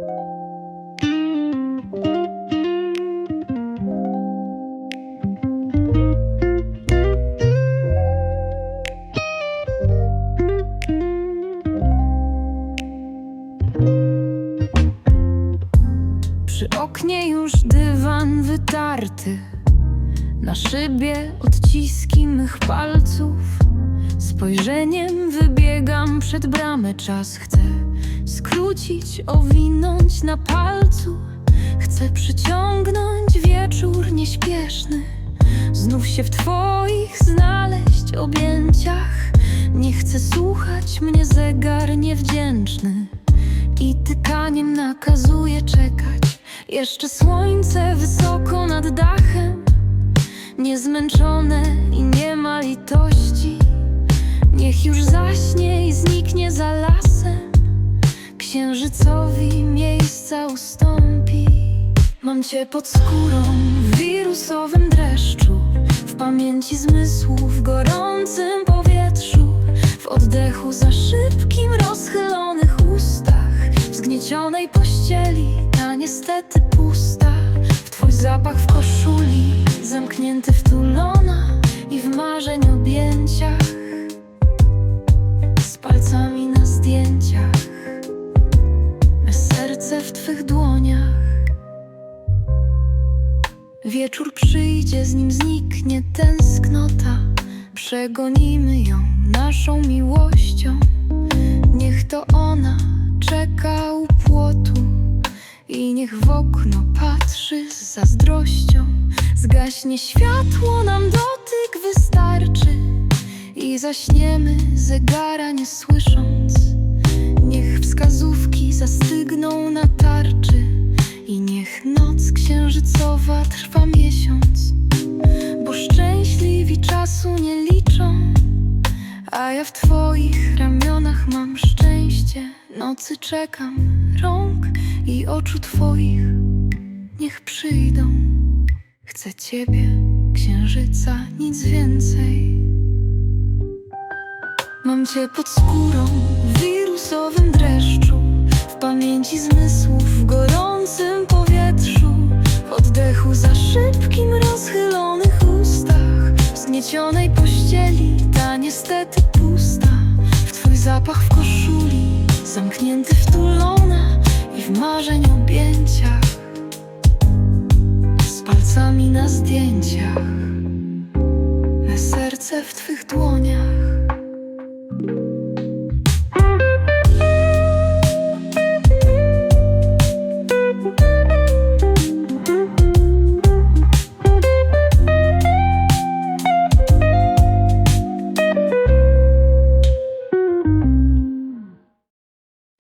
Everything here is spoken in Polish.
Przy oknie już dywan wytarty. Na szybie odciski mych palców. Spojrzeniem wybiegam przed bramę Czas skrócić, owinąć na palcu. Chcę przyciągnąć wieczór nieśpieszny. Znów się w twoich znaleźć objęciach. Nie chcę słuchać mnie zegar niewdzięczny. I tykaniem nakazuje czekać. Jeszcze słońce wysoko nad dachem, niezmęczone i nie ma litości. Niech już zaśnie i zniknie za lasem, księżycowi miejsca ustąpi. Mam cię pod skórą w wirusowym dreszczu, w pamięci zmysłów, w gorącym powietrzu, w oddechu za szybkim, rozchylonych ustach, w zgniecionej pościeli, ta niestety pusta, w twój zapach w koszuli, zamknięty wtulona i w marzeń objęciach, Wieczór przyjdzie, z nim zniknie tęsknota. Przegonimy ją naszą miłością. Niech to ona czeka u płotu i niech w okno patrzy z zazdrością. Zgaśnie światło, nam dotyk wystarczy i zaśniemy zegara nie słysząc. Niech wskazówki zastygną na tarczy ja w twoich ramionach mam szczęście. Nocy czekam rąk i oczu twoich, niech przyjdą. Chcę ciebie, księżyca, nic więcej. Mam cię pod skórą w wirusowym dreszczu W pamięci zmysłów W zgniecionej pościeli, ta niestety pusta. W twój zapach w koszuli, zamknięty wtulona I w marzeń objęciach. Z palcami na zdjęciach Me serce w twych dłoniach